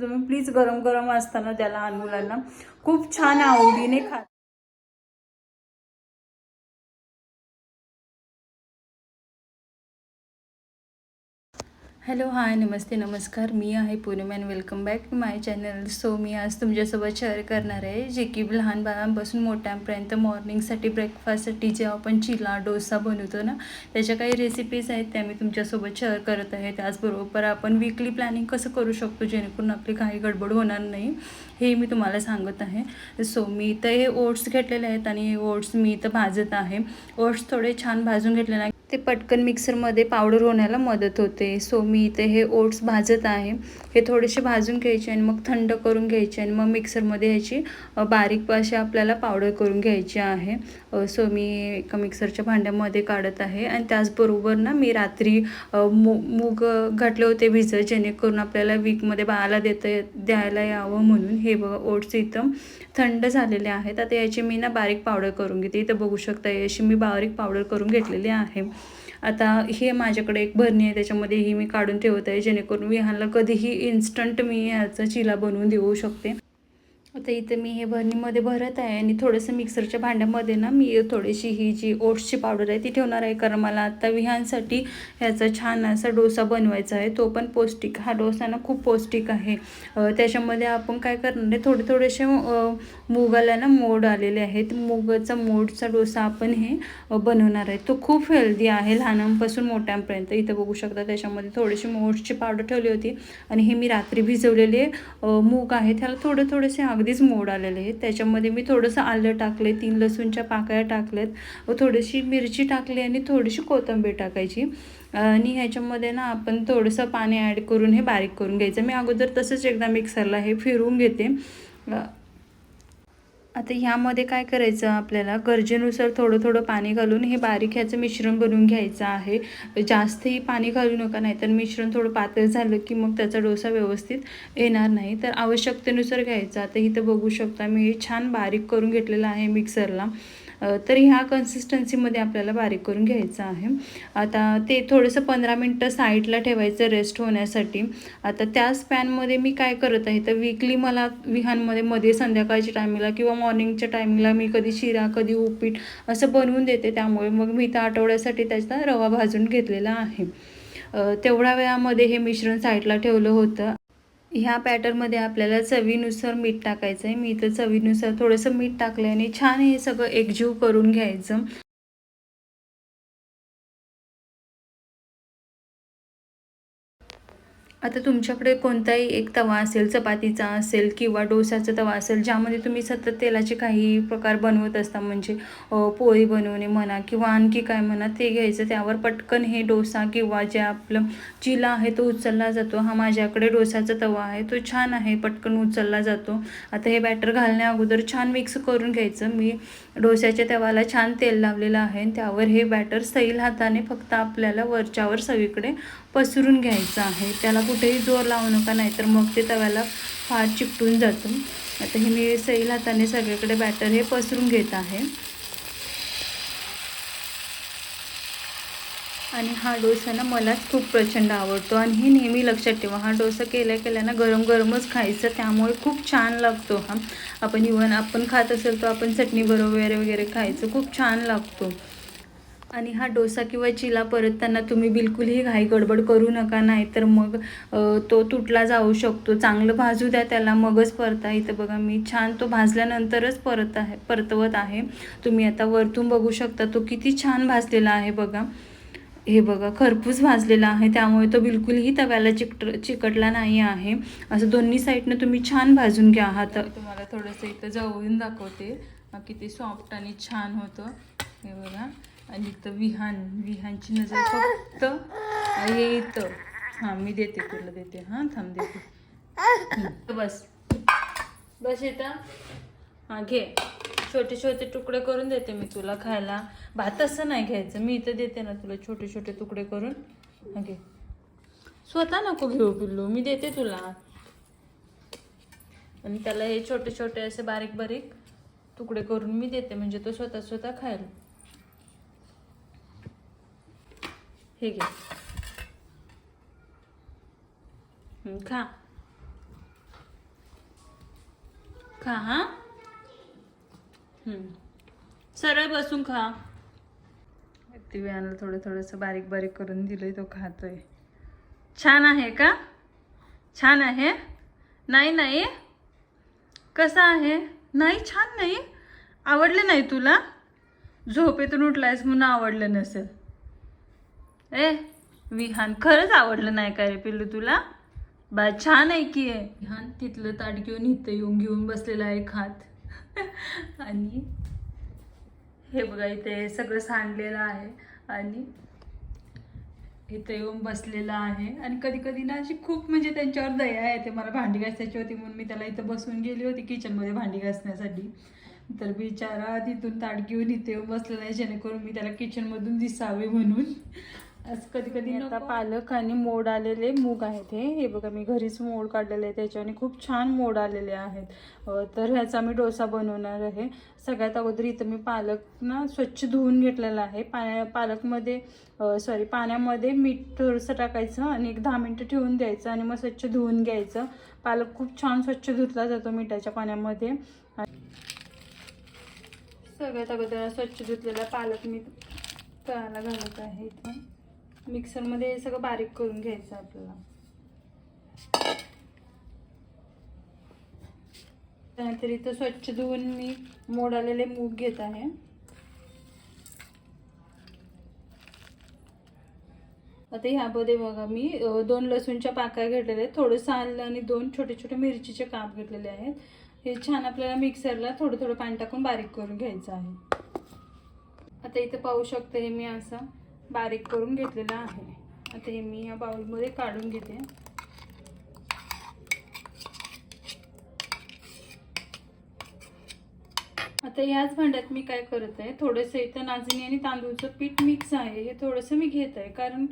तुम्ही प्लीज गरम गरम असताना त्याला लहान मुलांना खूप छान आवडीने खा हॅलो हाय नमस्ते नमस्कार. मी आहे Poonam and welcome back to my channel so मी आज तुमच्यासोबत शेअर करणार आहे जे की लहान बाळांपासून मोठ्यांपर्यंत मॉर्निंगसाठी ब्रेकफास्टसाठी जे आपण चिला डोसा बनवतो ना त्याच्या काही रेसिपीज आहेत त्या मी तुमच्यासोबत शेअर करत आहे. त्याचबरोबर आपण वीकली प्लॅनिंग कसं करू शकतो जेणेकरून आपली काही गडबड होणार नाही हे मी तुम्हाला सांगत आहे. सो मी तर हे ओट्स घेतलेले आहेत आणि हे ओट्स मी इथं भाजत आहे. ओट्स थोडे छान भाजून घेतलेले नाही ते पटकन मिक्सरमध्ये पावडर होण्याला मदत होते. सो मी इथे हे ओट्स भाजत आहे. हे थोडेसे भाजून घ्यायचे आणि मग थंड करून घ्यायचे आणि मग मिक्सरमध्ये ह्याची बारीक अशी आपल्याला पावडर करून घ्यायची आहे. सो मी एका मिक्सरच्या भांड्यामध्ये काढत आहे आणि त्याचबरोबर ना मी रात्री मू मूग घातले होते भिजत जेणेकरून आपल्याला वीकमध्ये बाळाला देता द्यायला यावं म्हणून हे बघा ओट्स इथं थंड झालेले आहेत. आता याची मी ना बारीक पावडर करून घेते. इथं बघू शकता अशी मी बारीक पावडर करून घेतलेली आहे. आता हे माझ्याकडे एक भरणी आहे त्याच्यामध्ये ही मी काढून ठेवत आहे जेणेकरून विहानला कधीही इन्स्टंट मी ह्याचा चिला बनवून देऊ शकते. आता इथं मी हे भरणीमध्ये भरत आहे आणि थोडंसं मिक्सरच्या भांड्यामध्ये ना मी थोडीशी ही जी ओट्सची पावडर आहे ती ठेवणार आहे. कारण मला आता विहांसाठी ह्याचा छान असा डोसा बनवायचा आहे. तो पण पौष्टिक हा डोसा ना खूप पौष्टिक आहे. त्याच्यामध्ये आपण काय करणार आहे थोडे थोडेसे मुगाला ना मोड आलेले आहेत. मुगाचा मोडचा डोसा आपण हे बनवणार आहे. तो खूप हेल्दी आहे लहानांपासून मोठ्यांपर्यंत. इथं बघू शकता त्याच्यामध्ये थोडीशी मोड्सची पावडर ठेवली होती आणि हे मी रात्री भिजवलेले मूग आहे. त्याला थोडे थोडेसे अगदीच मोड आलेले आहेत त्याच्यामध्ये मी थोडंसं आलं टाकले तीन लसूणच्या पाकळ्या टाकल्यात. व थोडीशी मिरची टाकली आणि थोडीशी कोथिंबीर टाकायची. आणि ह्याच्यामध्ये ना आपण थोडंसं पाणी ॲड करून हे बारीक करून घ्यायचं. मी अगोदर तसंच एकदा मिक्सरला हे फिरवून घेते. आता ह्यामध्ये काय करायचं आपल्याला? गरजेनुसार थोडं थोडं पाणी घालून हे बारीक ह्याचं मिश्रण बनवून घ्यायचं आहे. जास्तही पाणी घालू नका नाहीतर मिश्रण थोडं पातळ झालं की मग त्याचा डोसा व्यवस्थित येणार नाही. तर आवश्यकतेनुसार घ्यायचा. आता इथं बघू शकता मी हे छान बारीक करून घेतलेलं आहे मिक्सरला. तर ह्या कन्सिस्टन्सीमध्ये आपल्याला बारीक करून घ्यायचं आहे. आता ते थोडंसं पंधरा मिनटं साईडला ठेवायचं रेस्ट होण्यासाठी. आता त्याच पॅनमध्ये मी काय करत आहे तर वीकली मला विहानमध्ये मध्ये संध्याकाळच्या टायमिंगला किंवा मॉर्निंगच्या टायमिंगला मी कधी शिरा कधी उपीट असं बनवून देते. त्यामुळे मग मी त्या आठवड्यासाठी त्याचा रवा भाजून घेतलेला आहे. तेवढ्या वेळामध्ये हे मिश्रण साईडला ठेवलं होतं. ह्या पॅटर्नमध्ये आपल्याला चवीनुसार मीठ टाकायचं आहे मी इथं चवीनुसार थोडंसं मीठ टाकलं आणि छान हे सगळं एकजीव करून घ्यायचं. आता तुमच्याकडे कोणताही एक तवा असेल चपातीचा असेल किंवा डोसाचा तवा असेल ज्यामध्ये तुम्ही सतत तेलाचे काही प्रकार बनवत असता म्हणजे पोळी बनवणे म्हणा किंवा आणखी काय म्हणा ते घ्यायचं त्यावर पटकन हे डोसा किंवा जे आपलं चिला आहे तो उचलला जातो. हा माझ्याकडे डोसाचा तवा आहे तो छान आहे पटकन उचलला जातो. आता हे बॅटर घालण्या अगोदर छान मिक्स करून घ्यायचं. मी डोश्याच्या तवाला छान तेल लावलेलं आहे आणि त्यावर हे बॅटर सैल हाताने फक्त आपल्याला वरच्यावर सगळीकडे पसरून घ्यायचं आहे. त्याला कुठेही जोर लावू नका नाहीतर मग ते तव्याला फार चिकटून जातं. आता हे मी सैल हाताने सगळीकडे बॅटर हे पसरून घेत आहे. आणि हा डोसा ना मलाच खूप प्रचंड आवडतो. आणि हे नेहमी लक्षात ठेवा हा डोसा केल्या केल्यानं गरम गरमच खायचं त्यामुळे खूप छान लागतो हा. आपण इवन आपण खात असेल तर आपण चटणी बरोबर वगैरे वगैरे खायचं खूप छान लागतो. आणि हा डोसा किंवा चिला परतताना तुम्ही बिलकुलही घाई गडबड करू नका नाही तर मग तो तुटला जाऊ शकतो. चांगलं भाजू द्या त्याला मगच परता. इथं बघा मी छान तो भाजल्यानंतरच परत आहे परतवत आहे. तुम्ही आता वरतून बघू शकता तो किती छान भाजलेला आहे बघा. हे बघा खरपूस भाजलेला आहे. त्यामुळे तो बिलकुलही तव्याला चिकट चिकटला नाही आहे. असं दोन्ही साईडनं तुम्ही छान भाजून घ्या. हा तर तुम्हाला थोडंसं इथं जवळून दाखवते. किती सॉफ्ट आणि छान होतं. हे बघा. आणि इथं विहान विहानची नजर फक्त हे इथं. हां मी देते तुला देते. हां थांब देते. बस. बस येतं हां घे. छोटे छोटे तुकडे करून देते मी तुला खायला. भात असं नाही घ्यायचं. मी इथं देते ना तुला छोटे छोटे तुकडे करून. हां घे. स्वतः नको घेऊ पिल्लू. मी देते तुला. आणि त्याला हे छोटे छोटे असे बारीक बारीक तुकडे करून मी देते. म्हणजे तो स्वतः स्वतः खायला हे घे. खा. खा हां? सरळ बसून खा. दिव्याला थोडं थोडंसं बारीक बारीक करून दिलंय तो खातोय. छान आहे का? छान आहे? नाही नाही. कसं आहे? नाही छान नाही. आवडलं नाही तुला? झोपेतून उठलायस म्हणून आवडलं नसेल. ए विहान खरंच आवडलं नाही का रे पिल्लू तुला? बा छान आहे की. आहे विहान तिथलं ताट घेऊन इथं येऊन घेऊन बसलेलं आहे खात. आणि हे बघा इथे सगळं सांडलेलं आहे. आणि इथे येऊन बसलेला आहे. आणि कधी कधी ना अशी खूप म्हणजे त्यांच्यावर दया येते. मला भांडी घासायची होती म्हणून मी त्याला इथं बसून गेली होती किचनमध्ये भांडी घासण्यासाठी. तर बिचारा तिथून ताट घेऊन इथे येऊन बसलेला आहे जेणेकरून मी त्याला किचनमधून दिसावे म्हणून. असं कधी कधी आता पालक आणि मोड आलेले मूग आहेत हे. हे बघा मी घरीच मोड काढलेले आहे त्याच्याने खूप छान मोड आलेले आहेत. तर ह्याचा मी डोसा बनवणार आहे. सगळ्यात अगोदर इथं मी पालक ना स्वच्छ धुवून घेतलेला आहे. पाण्या पालकमध्ये सॉरी पाण्यामध्ये मीठ थोडंसं टाकायचं आणि एक दहा मिनटं ठेवून द्यायचं आणि मग स्वच्छ धुवून घ्यायचं. पालक खूप छान स्वच्छ धुतला जातो मिठाच्या पाण्यामध्ये. सगळ्यात अगोदर स्वच्छ धुतलेला पालक मी तळाला घालत आहे इथं. मिक्सरमध्ये हे सगळं बारीक करून घ्यायचं आपल्याला. त्यानंतर इथं स्वच्छ धुवून मी मोड आलेले मूग घेत आहे. आता ह्यामध्ये बघा मी दोन लसूणच्या पाकळ्या घेतलेल्या आहेत. थोडंसं आलं आणि दोन छोटे छोटे मिरचीचे काप घेतलेले आहेत. हे छान आपल्याला मिक्सरला थोडं थोडं पाणी टाकून बारीक करून घ्यायचं आहे. आता इथं पाहू शकते हे मी असं बारीक करून घेतलेलं आहे. आता हे मी या बाउलमध्ये काढून घेते. आता याच भांड्यात मी काय करत आहे थोडंसं इथं नाचणी आणि तांदूळचं पीठ मिक्स आहे. हे थोडंसं मी घेत आहे कारण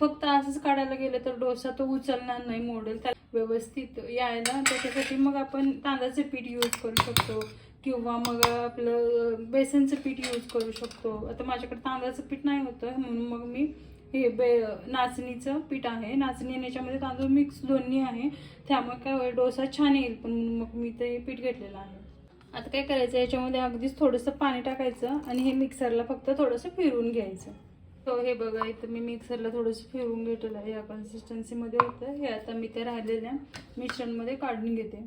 फक्त असंच काढायला गेलं तर डोसा तो उचलणार नाही मोडेल. त्याला व्यवस्थित यायला त्याच्यासाठी मग आपण तांदळाचं पीठ यूज करू शकतो. किंवा मग आपलं बेसनचं पीठ यूज करू शकतो. आता माझ्याकडे तांदळाचं पीठ नाही होतं म्हणून मग मी हे बे नाचणीचं पीठ आहे. नाचणी आणि याच्यामध्ये तांदूळ मिक्स दोन्ही आहे. त्यामुळे काय होईल डोसा छान येईल पण मग मी ते पीठ घेतलेलं आहे. आता काय करायचं याच्यामध्ये अगदीच थोडंसं पाणी टाकायचं आणि हे मिक्सरला फक्त थोडंसं फिरवून घ्यायचं. तो हे बघा इथं मी मिक्सरला थोडंसं फिरवून घेतलेलं आहे. या कन्सिस्टन्सीमध्ये होतं. हे आता मी ते राहिलेल्या मिश्रणमध्ये काढून घेते.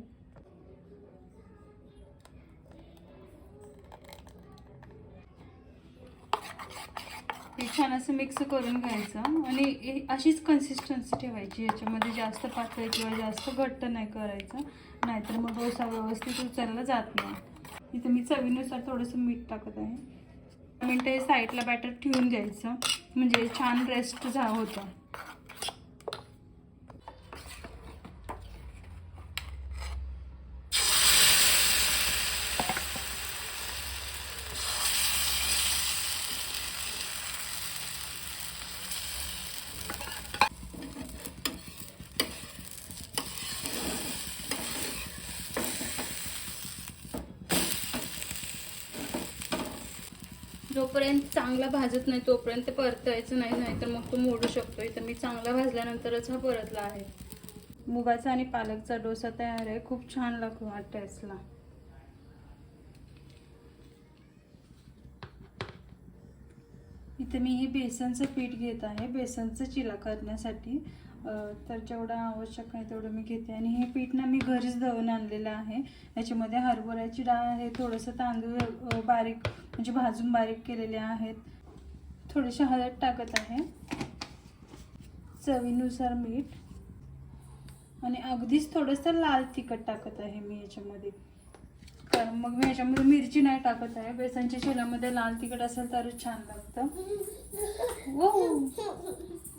हे छान असं मिक्स करून घ्यायचं आणि अशीच कन्सिस्टन्सी ठेवायची याच्यामध्ये जास्त पातळ किंवा जास्त घट्ट नाही करायचं नाहीतर मग डोसा व्यवस्थित उचलला जात नाही. इथं मी चवीनुसार थोडंसं मीठ टाकत आहे. मिनटं हे साईडला बॅटर ठेवून द्यायचं म्हणजे छान रेस्ट झा होतं. जोपर्यंत चांगला भाजत नाही तोपर्यंत परतायचं नाही नाहीतर मग तो मोडू शकतो इथं मी चांगला भाजल्यानंतरच हा परतला आहे. मुगाचा आणि पालकचा डोसा तयार आहे. खूप छान लागतो हा टेस्टला इथे मी हे बेसनचं पीठ घेत आहे. बेसनचं चिला करण्यासाठी तर जेवढं आवश्यक आहे तेवढं मी घेते. आणि हे पीठ ना मी घरीच दळून आणलेलं आहे. याच्यामध्ये हरभऱ्याची डाळ आहे थोडंसं तांदूळ बारीक म्हणजे भाजून बारीक केलेले आहेत. थोडीशी हळद टाकत आहे. चवीनुसार मीठ. आणि अगदीच थोडंसं लाल तिखट टाकत आहे मी याच्यामध्ये. तर मग मी याच्यामध्ये मिरची नाही टाकत आहे. बेसनच्या शेलामध्ये लाल तिखट असेल तरच छान लागतं. हो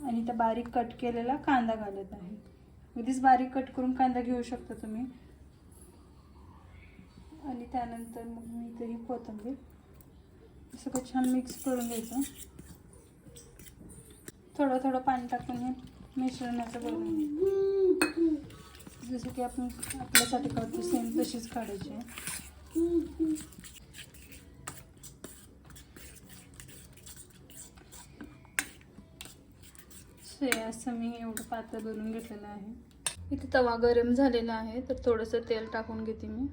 आणि त्या बारीक कट केलेला कांदा घालत आहे. अगदीच बारीक कट करून कांदा घेऊ शकता तुम्ही. आणि त्यानंतर मग मी तरी कोथंबीर कोथिंबीर सगळं छान मिक्स करून घ्यायचं. थोडं थोडं पाणी टाकून हे मिश्रणाचं बनवून जसं की आपण आपल्यासाठी करतो सेम तशीच काढायची आहे. हे असं मी एवढं पातळ बनवून घेतलेलं आहे. इथे तवा गरम झालेला आहे तर थोडंसं तेल टाकून घेते मी.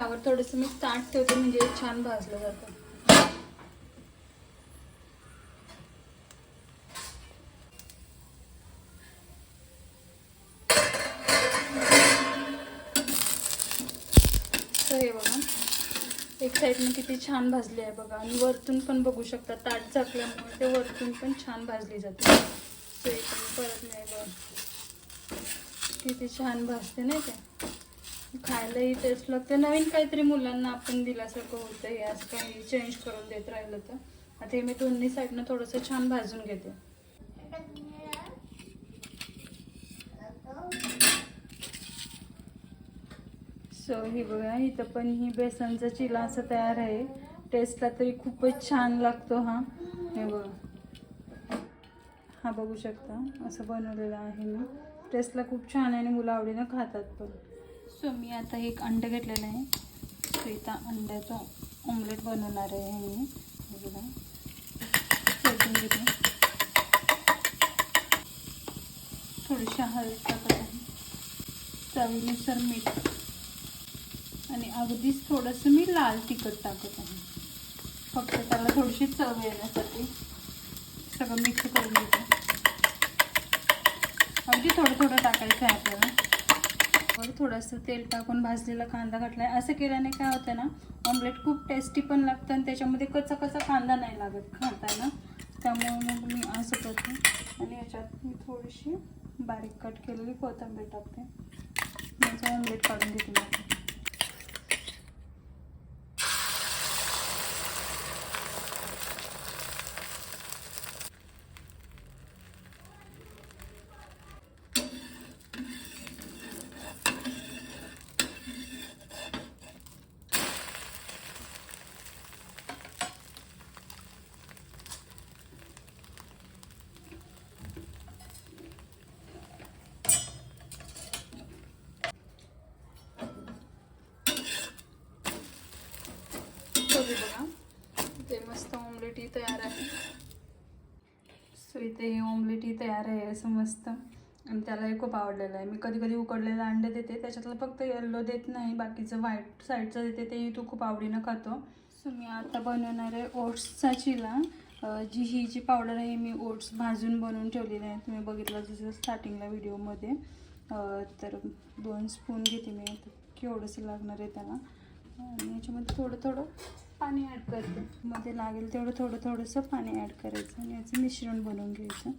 त्यावर थोडंसं मी ताट ठेवते म्हणजे छान भाजलं जातं. तर हे बघा एक साईडने किती छान भाजली आहे बघा. आणि वरतून पण बघू शकता ताट झाकल्यामुळे ते वरतून पण छान भाजली जाते. ते एक परत नाही बघ. किती छान भाजते नाही का? खायलाही टेस्ट लागते. नवीन काहीतरी मुलांना आपण दिल्यासारखं होतं हे असं काही चेंज करून देत राहिलं तर. आता हे मी दोन्ही साईडनं थोडंसं छान भाजून घेते. सो ही बघा इथं पण ही बेसनचा चिला असं तयार आहे. टेस्टला तरी खूपच छान लागतो हा. हे बघा. हा बघू शकता असं बनवलेलं आहे मी. टेस्टला खूप छान आहे आणि मुलं आवडीनं खातात पण. सो मी आता एक अंडं घेतलेलं आहे. सो इथं अंड्याचं ऑमलेट बनवणार आहे मी. हे बघा. घेते. थोडीशी हळद टाकत आहे. चवीनुसार मीठ. आणि अगदीच थोडंसं मी लाल तिखट टाकत आहे. फक्त त्याला थोडीशी चव येण्यासाठी सगळं मिक्स करून घेते. अगदी थोडं थोडं टाकायचं आहे आपल्याला. वर थोडंसं तेल टाकून भाजलेला कांदा घातला आहे असं केल्याने काय होतं ना ऑमलेट खूप टेस्टी पण लागतं आणि त्याच्यामध्ये कच्चा कच्चा कांदा नाही लागत खाताना. त्यामुळे मग मी असं करते. आणि याच्यात मी थोडीशी बारीक कट केलेली कोथिंबीर टाकते. माझं ऑमलेट काढून घेते मी बघा. ते मस्त ऑमलेटही तयार आहे. सो इथे हे ऑमलेटही तयार आहे असं मस्त. आणि त्यालाही खूप आवडलेलं आहे. मी कधी कधी उकडलेलं अंडे देते. त्याच्यातलं फक्त येल्लो देत नाही. बाकीचं व्हाईट साईडचं देते. तेही तू खूप आवडीनं खातो. सो मी आता बनवणार आहे ओट्सचा चिला. जी ही जी पावडर आहे मी ओट्स भाजून बनवून ठेवलेली आहे. तुम्ही बघितलं जसं स्टार्टिंगला व्हिडिओमध्ये तर दोन स्पून घेते मी. केवढंसं लागणार आहे त्याला? आणि याच्यामध्ये थोडं थोडं पाणी ॲड करते. मध्ये लागेल तेवढं थोडं थोडंसं पाणी ॲड करायचं आणि याचं मिश्रण बनवून घ्यायचं.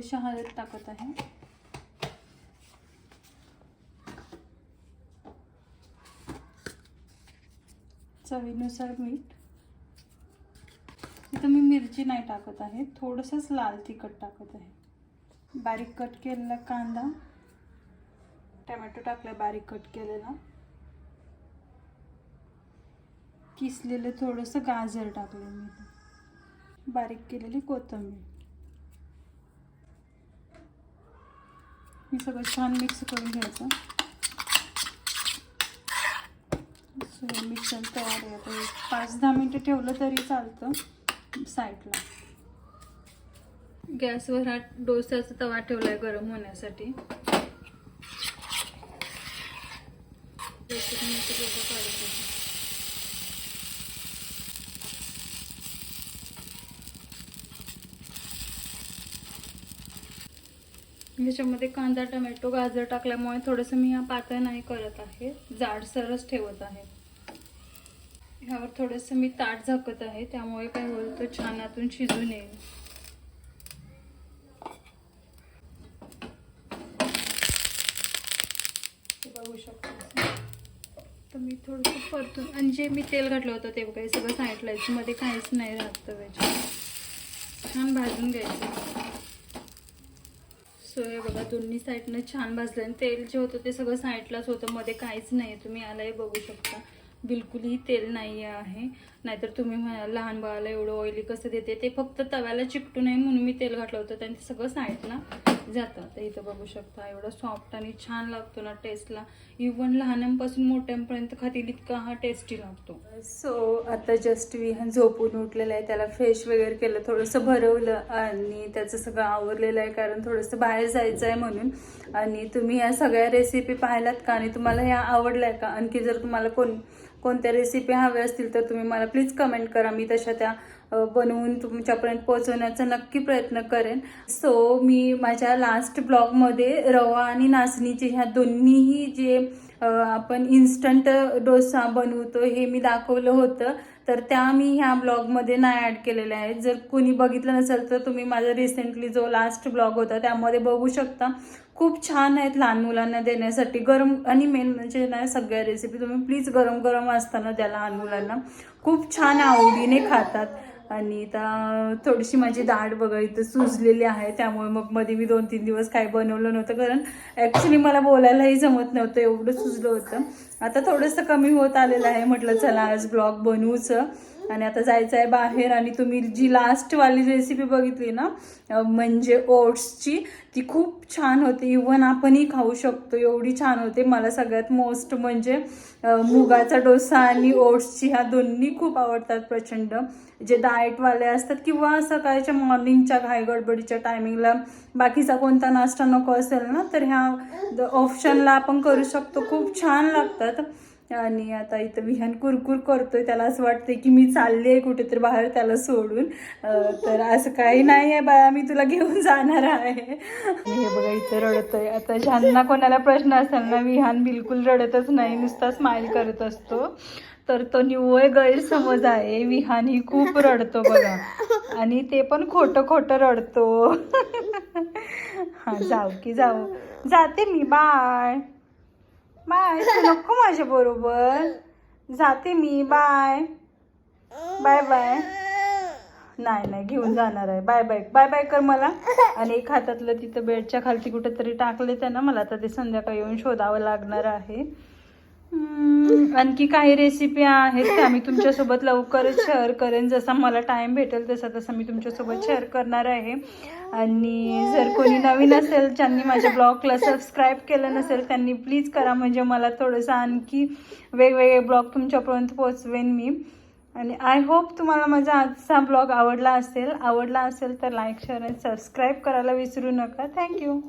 अशा हळद टाकत आहे. चवीनुसार मीठ. इथं मी मिरची नाही टाकत आहे थोडंसंच लाल तिखट टाकत आहे. बारीक कट केलेला कांदा. टमॅटो टाकला बारीक कट केलेला. किसलेलं थोडंसं गाजर टाकलं मी बारीक केलेली कोथिंबीर. मी सगळं छान मिक्स करून घ्यायचं. मिक्सर तयार आहे. आता पाच दहा मिनटं ठेवलं तरी चालतं. साईडला. गॅसवर हा डोसाचा तवा ठेवला आहे गरम होण्यासाठी. ह्याच्यामध्ये कांदा टमॅटो गाजर टाकल्यामुळे थोडंसं मी हा पातळ नाही करत आहे. जाडसरच ठेवत आहे. ह्यावर थोडंसं मी ताट झाकत आहे. त्यामुळे काय होईल तो छान आतून शिजून येईल हे बघू शकता तर मी थोडंसं परतून आणि जे मी तेल घातलं होतं ते काही सगळं सांगितलं याच्यामध्ये काहीच नाही राहत तव्याच्या छान भाजून घ्यायचं. सो हे बघा दोन्ही साईडनं छान भाजलं. आणि तेल जे होतं ते सगळं साईडलाच होतं. मध्ये काहीच नाही. तुम्ही आलाही बघू शकता. बिलकुलही तेल नाही आहे. नाहीतर तुम्ही म्हणाल लहान बाळाला एवढं ऑइली कसं देते? ते फक्त तव्याला चिकटू नये म्हणून मी तेल घातलं होतं. त्यांनी सगळं साईडला जातं. तर इथं बघू शकता एवढा सॉफ्ट आणि छान लागतो ना टेस्टला इवन लहानांपासून मोठ्यांपर्यंत खातील इतका हा टेस्टी लागतो. सो आता जस्ट विहान झोपून उठलेलं आहे त्याला फ्रेश वगैरे केलं थोडंसं भरवलं आणि त्याचं सगळं आवरलेलं आहे कारण थोडंसं बाहेर जायचं आहे म्हणून. आणि तुम्ही या सगळ्या रेसिपी पाहिल्यात का? आणि तुम्हाला ह्या आवडल्या का? आणखी जर तुम्हाला कोण कोणत्या रेसिपी हव्या असतील तर तुम्ही मला प्लीज कमेंट करा. मी तशा त्या बनवून तुमच्यापर्यंत पोहोचवण्याचा नक्की प्रयत्न करेन. सो मी माझ्या लास्ट ब्लॉगमध्ये रवा आणि नाचणीचे ह्या दोन्हीही जे आपण इन्स्टंट डोसा बनवतो हे मी दाखवलं होतं. तर त्या मी ह्या ब्लॉगमध्ये नाही ॲड केलेल्या आहेत. जर कोणी बघितलं नसेल तर तुम्ही माझा रिसेंटली जो लास्ट ब्लॉग होता त्यामध्ये बघू शकता. खूप छान आहेत लहान मुलांना देण्यासाठी. गरम आणि मेन म्हणजे ना सगळ्या रेसिपी तुम्ही प्लीज गरम गरम असताना द्या लहान मुलांना. खूप छान आवडीने खातात. आणि आता थोडीशी माझी दाढ बघा इथं सुजलेली आहे. त्यामुळे मग मध्ये मी दोन तीन दिवस काही बनवलं नव्हतं कारण ॲक्च्युली मला बोलायलाही जमत नव्हतं एवढं सुजलं होतं. आता थोडंसं कमी होत आलेलं आहे. म्हटलं चला आज ब्लॉग बनवूच. आणि आता जायचं आहे बाहेर आणि तुम्ही जी लास्टवाली रेसिपी बघितली ना म्हणजे ओट्सची ती खूप छान होती. इवन आपणही खाऊ शकतो एवढी छान होते. मला सगळ्यात मोस्ट म्हणजे मुगाचा डोसा आणि ओट्सची ह्या दोन्ही खूप आवडतात प्रचंड. जे डाएटवाले असतात किंवा सकाळच्या मॉर्निंगच्या घाईगडबडीच्या टायमिंगला बाकीचा कोणता नाश्ता नको असेल ना तर ह्या ऑप्शनला आपण करू शकतो. खूप छान लागतात. आणि आता इथं विहान कुरकुर करतोय. त्याला असं वाटतंय की मी चालली आहे कुठेतरी बाहेर त्याला सोडून. तर असं काही नाही आहे बाळा मी तुला घेऊन जाणार आहे. हे बघा इथं रडतोय. आता ज्यांना कोणाला प्रश्न असेल ना विहान बिलकुल रडतच नाही नुसता स्माइल करत असतो. तर तो निव्वळ गैरसमज आहे. विहान ही खूप रडतो बघा. आणि ते पण खोटं खोटं रडतो. हा जाऊ की जाऊ. जाते मी. बाय बाय तू नको माझ्या बरोबर. जाते मी बाय. Bye bye. नाही नाही घेऊन जाणार आहे. बाय बाय बाय बाय कर मला. आणि एक हातातलं तिथं बेडच्या खालती कुठेतरी टाकले त्यानं. मला आता ते संध्याकाळी येऊन शोधावं लागणार आहे. आणखी काही रेसिपी आहेत त्या मी तुमच्यासोबत लवकरच शेअर करेन. जसा मला टाइम भेटेल तसा तसा मी तुमच्यासोबत शेअर करणार आहे. आणि जर कोणी नवीन असेल ज्यांनी माझ्या ब्लॉगला सबस्क्राईब केलं नसेल त्यांनी प्लीज करा. म्हणजे मला थोडंसं आणखी वेगवेगळे ब्लॉग तुमच्यापर्यंत पोचवेन मी. आणि आय होप तुम्हाला माझा आजचा ब्लॉग आवडला असेल. आवडला असेल तर लाईक शेअर आणि सबस्क्राईब करायला विसरू नका. थँक्यू